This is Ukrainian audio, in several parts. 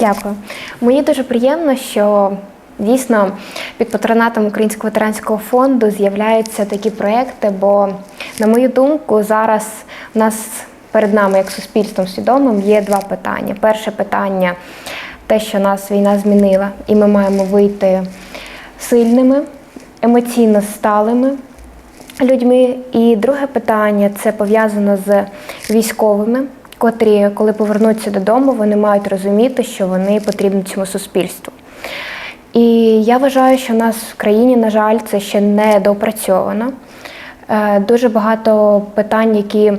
Дякую. Мені дуже приємно, що дійсно під патронатом Українського ветеранського фонду з'являються такі проекти, бо, на мою думку, зараз в нас перед нами, як суспільством свідомим, є два питання. Перше питання те, що нас війна змінила, і ми маємо вийти сильними, емоційно сталими людьми. І друге питання це пов'язано з військовими, котрі, коли повернуться додому, вони мають розуміти, що вони потрібні цьому суспільству. І я вважаю, що в нас в країні, на жаль, це ще не допрацьовано. Е, Дуже багато питань, які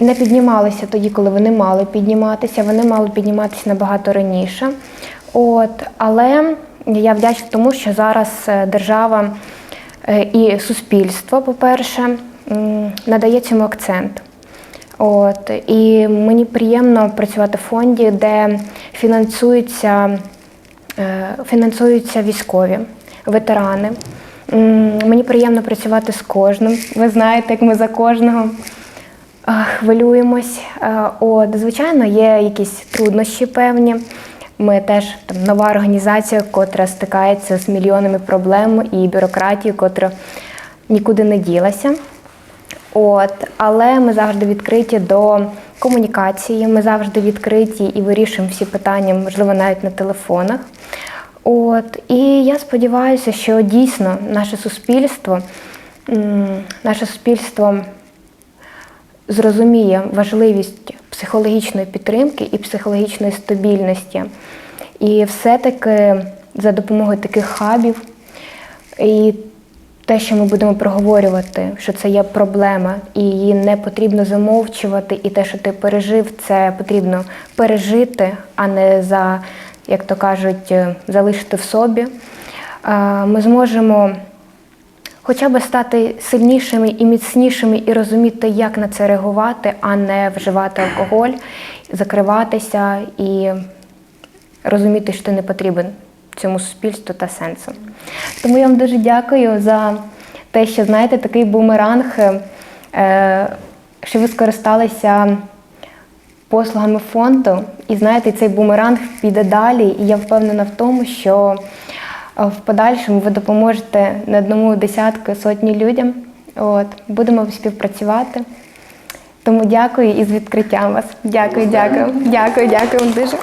не піднімалися тоді, коли вони мали підніматися. Вони мали підніматися набагато раніше. От, але я вдячна тому, що зараз е, держава е, і суспільство, по-перше, надає цьому акцент. От, і мені приємно працювати в фонді, де фінансуються, е, фінансуються військові, ветерани. Мені приємно працювати з кожним. Ви знаєте, як ми за кожного хвилюємось. Е, От, звичайно, є якісь труднощі певні. Ми теж там нова організація, котра стикається з мільйонами проблем і бюрократією, котра нікуди не ділася. От, але ми завжди відкриті до комунікації, ми завжди відкриті і вирішуємо всі питання, можливо, навіть на телефонах. От, і я сподіваюся, що дійсно наше суспільство, наше суспільство зрозуміє важливість психологічної підтримки і психологічної стабільності. І все-таки за допомогою таких хабів і те, що ми будемо проговорювати, що це є проблема, і її не потрібно замовчувати, і те, що ти пережив, це потрібно пережити, а не за, як то кажуть, е, залишити в собі. Е, Ми зможемо хоча б стати сильнішими і міцнішими і розуміти, як на це реагувати, а не вживати алкоголь, закриватися і розуміти, що ти не потрібен цьому суспільству та сенсу. Тому я вам дуже дякую за те, що знаєте, такий бумеранг, е, що ви скористалися послугами фонду. І знаєте, цей бумеранг піде далі. І я впевнена в тому, що е, в подальшому ви допоможете не одному десятку сотні людям. От, будемо співпрацювати. Тому дякую і з відкриттям вас. Дякую, дякую. Дякую, дякую вам дуже.